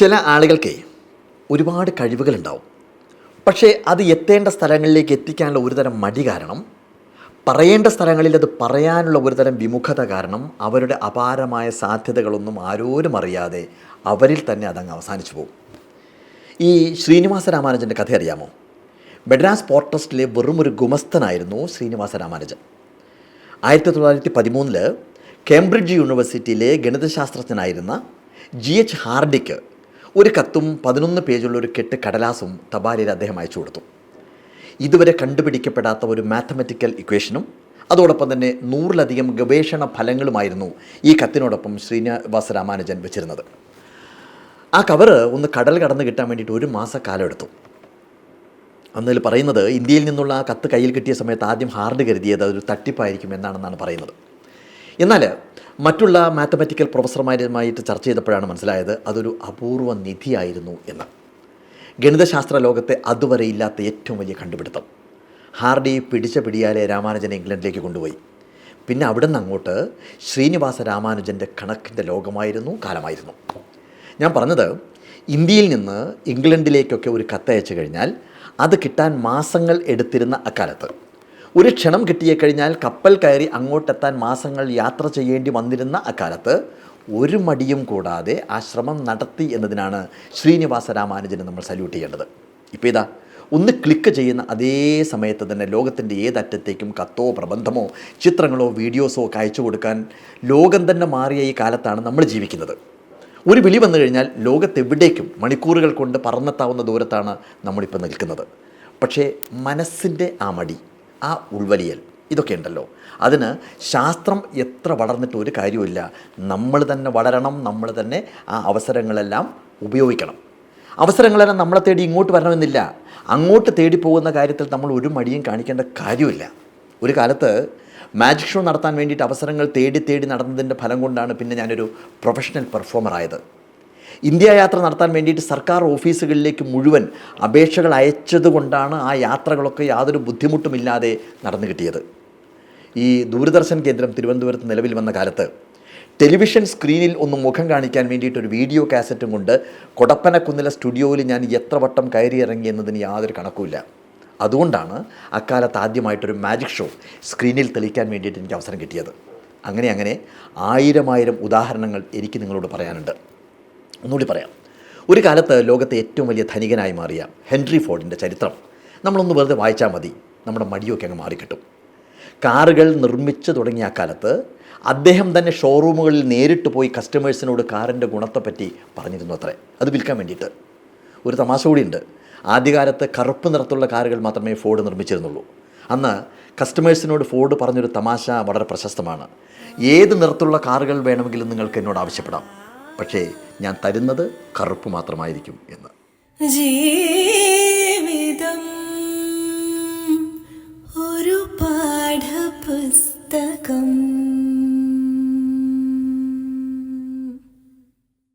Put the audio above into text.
ചില ആളുകൾക്ക് ഒരുപാട് കഴിവുകളുണ്ടാവും. പക്ഷേ അത് എത്തേണ്ട സ്ഥലങ്ങളിലേക്ക് എത്തിക്കാനുള്ള ഒരുതരം മടി കാരണം പറയേണ്ട സ്ഥലങ്ങളിൽ അത് പറയാനുള്ള ഒരുതരം വിമുഖത കാരണം അവരുടെ അപാരമായ സാധ്യതകളൊന്നും ആരോരും അറിയാതെ അവരിൽ തന്നെ അതങ്ങ് അവസാനിച്ചു പോകും. ഈ ശ്രീനിവാസ രാമാനുജന്റെ കഥ അറിയാമോ? മെഡ്രാസ് പോർട്ട് ട്രസ്റ്റിലെ ഒരു ഗുമസ്തനായിരുന്നു ശ്രീനിവാസ രാമാനുജൻ. ആയിരത്തി തൊള്ളായിരത്തി പതിമൂന്നിൽ കേംബ്രിഡ്ജ് യൂണിവേഴ്സിറ്റിയിലെ ഗണിതശാസ്ത്രജ്ഞനായിരുന്ന ജി എച്ച് ഹാർഡിക്ക് ഒരു കത്തും പതിനൊന്ന് പേജുള്ള ഒരു കെട്ട് കടലാസും തപാലിൽ അദ്ദേഹം അയച്ചു കൊടുത്തു. ഇതുവരെ കണ്ടുപിടിക്കപ്പെടാത്ത ഒരു മാത്തമെറ്റിക്കൽ ഇക്വേഷനും അതോടൊപ്പം തന്നെ നൂറിലധികം ഗവേഷണ ഫലങ്ങളുമായിരുന്നു ഈ കത്തിനോടൊപ്പം ശ്രീനിവാസ രാമാനുജൻ വെച്ചിരുന്നത്. ആ കവറ് ഒന്ന് കടൽ കടന്ന് കിട്ടാൻ വേണ്ടിയിട്ട് ഒരു മാസക്കാലം എടുത്തു. അന്നതിൽ പറയുന്നത് ഇന്ത്യയിൽ നിന്നുള്ള ആ കത്ത് കയ്യിൽ കിട്ടിയ സമയത്ത് ആദ്യം ഹാർഡ് കരുതിയത് അതൊരു തട്ടിപ്പായിരിക്കും എന്നാണെന്നാണ് പറയുന്നത്. എന്നാൽ മറ്റുള്ള മാത്തമാറ്റിക്കൽ പ്രൊഫസർമാരുമായിട്ട് ചർച്ച ചെയ്തപ്പോഴാണ് മനസ്സിലായത് അതൊരു അപൂർവ നിധിയായിരുന്നു എന്ന്. ഗണിതശാസ്ത്ര ലോകത്തെ അതുവരെ ഇല്ലാത്ത ഏറ്റവും വലിയ കണ്ടുപിടുത്തം. ഹാർഡി പിടിച്ച പിടിയാലെ രാമാനുജനെ ഇംഗ്ലണ്ടിലേക്ക് കൊണ്ടുപോയി. പിന്നെ അവിടെ നിന്ന് അങ്ങോട്ട് ശ്രീനിവാസ രാമാനുജന്റെ കണക്കിന്റെ ലോകമായിരുന്നു കാലമായിരുന്നു. ഞാൻ പറഞ്ഞത് ഇന്ത്യയിൽ നിന്ന് ഇംഗ്ലണ്ടിലേക്കൊക്കെ ഒരു കത്തയച്ചു കഴിഞ്ഞാൽ അത് കിട്ടാൻ മാസങ്ങൾ എടുത്തിരുന്ന അക്കാലത്ത്. ഒരു ക്ഷണം കിട്ടിയേ കഴിഞ്ഞാൽ കപ്പൽ കയറി അങ്ങോട്ടെത്താൻ മാസങ്ങൾ യാത്ര ചെയ്യേണ്ടി വന്നിരുന്ന അക്കാലത്ത് ഒരു മടിയും കൂടാതെ ആ ശ്രമം നടത്തി എന്നതിനാണ് ശ്രീനിവാസ രാമാനുജന് നമ്മൾ സല്യൂട്ട് ചെയ്യേണ്ടത്. ഇപ്പോൾ ഇതാ ഒന്ന് ക്ലിക്ക് ചെയ്യുന്ന അതേ സമയത്ത് തന്നെ ലോകത്തിന്റെ ഏതറ്റത്തേക്കും കത്തോ പ്രബന്ധമോ ചിത്രങ്ങളോ വീഡിയോസോ ഒക്കെ അയച്ചു കൊടുക്കാൻ ലോകം തന്നെ മാറിയ ഈ കാലത്താണ് നമ്മൾ ജീവിക്കുന്നത്. ഒരു വിളി വന്നു കഴിഞ്ഞാൽ ലോകത്തെവിടേക്കും മണിക്കൂറുകൾ കൊണ്ട് പറന്നെത്താവുന്ന ദൂരത്താണ് നമ്മളിപ്പോൾ നിൽക്കുന്നത്. പക്ഷേ മനസ്സിന്റെ ആ മടി ആ ഉൾവലിയൽ. ഇതൊക്കെ ഉണ്ടല്ലോ അതിന് ശാസ്ത്രം എത്ര വളർന്നിട്ട് ഒരു കാര്യമില്ല നമ്മൾ തന്നെ വളരണം നമ്മൾ തന്നെ ആ അവസരങ്ങളെല്ലാം ഉപയോഗിക്കണം. അവസരങ്ങളെല്ലാം നമ്മളെ തേടി ഇങ്ങോട്ട് വരണമെന്നില്ല. അങ്ങോട്ട് തേടി പോകുന്ന കാര്യത്തിൽ നമ്മൾ ഒരു മടിയും കാണിക്കേണ്ട കാര്യമില്ല ഒരു കാലത്ത് മാജിക് ഷോ നടത്താൻ വേണ്ടിയിട്ട് അവസരങ്ങൾ തേടി തേടി നടന്നതിന്റെ ഫലം കൊണ്ടാണ് പിന്നെ ഞാനൊരു പ്രൊഫഷണൽ പെർഫോമർ ആയത്. ഇന്ത്യ യാത്ര നടത്താൻ വേണ്ടിയിട്ട് സർക്കാർ ഓഫീസുകളിലേക്ക് മുഴുവൻ അപേക്ഷകൾ അയച്ചതുകൊണ്ടാണ് ആ യാത്രകളൊക്കെ യാതൊരു ബുദ്ധിമുട്ടുമില്ലാതെ നടന്നു കിട്ടിയത്. ഈ ദൂരദർശൻ കേന്ദ്രം തിരുവനന്തപുരത്ത് നിലവിൽ വന്ന കാലത്ത് ടെലിവിഷൻ സ്ക്രീനിൽ ഒന്ന് മുഖം കാണിക്കാൻ വേണ്ടിയിട്ട് ഒരു വീഡിയോ കാസറ്റും കൊണ്ട് കൊടപ്പനക്കുന്നിലെ സ്റ്റുഡിയോയിൽ ഞാൻ എത്ര വട്ടം കയറി ഇറങ്ങി എന്നതിന് യാതൊരു കണക്കുമില്ല. അതുകൊണ്ടാണ് അക്കാലത്ത് ആദ്യമായിട്ടൊരു മാജിക് ഷോ സ്ക്രീനിൽ തെളിക്കാൻ വേണ്ടിയിട്ട് എനിക്ക് അവസരം കിട്ടിയത്. അങ്ങനെ അങ്ങനെ ആയിരം ആയിരം ഉദാഹരണങ്ങൾ എനിക്ക് നിങ്ങളോട് പറയാനുണ്ട്. ഒന്നുകൂടി പറയാം. ഒരു കാലത്ത് ലോകത്തെ ഏറ്റവും വലിയ ധനികനായി മാറിയ ഹെൻറി ഫോർഡിന്റെ ചരിത്രം നമ്മളൊന്ന് വെറുതെ വായിച്ചാൽ മതി. നമ്മുടെ മടിയൊക്കെ അങ്ങ് മാറിക്കിട്ടും. കാറുകൾ നിർമ്മിച്ചു തുടങ്ങിയ കാലത്ത് അദ്ദേഹം തന്നെ ഷോറൂമുകളിൽ നേരിട്ട് പോയി കസ്റ്റമേഴ്സിനോട് കാറിന്റെ ഗുണത്തെപ്പറ്റി പറഞ്ഞിരുന്നു അത്രേ. അത് വിൽക്കാൻ വേണ്ടിയിട്ട്. ഒരു തമാശ കൂടിയുണ്ട്. ആദ്യകാലത്ത് കറുപ്പ് നിറത്തുള്ള കാറുകൾ മാത്രമേ ഫോർഡ് നിർമ്മിച്ചിരുന്നുള്ളൂ. അന്ന് കസ്റ്റമേഴ്സിനോട് ഫോർഡ് പറഞ്ഞൊരു തമാശ വളരെ പ്രശസ്തമാണ്. ഏത് നിറത്തുള്ള കാറുകൾ വേണമെങ്കിലും നിങ്ങൾക്ക് എന്നോട് ആവശ്യപ്പെടാം. പക്ഷേ ഞാൻ തരുന്നത് കറുപ്പ് മാത്രമായിരിക്കും എന്ന്. ജീവിതം ഒരു പാഠപുസ്തകം.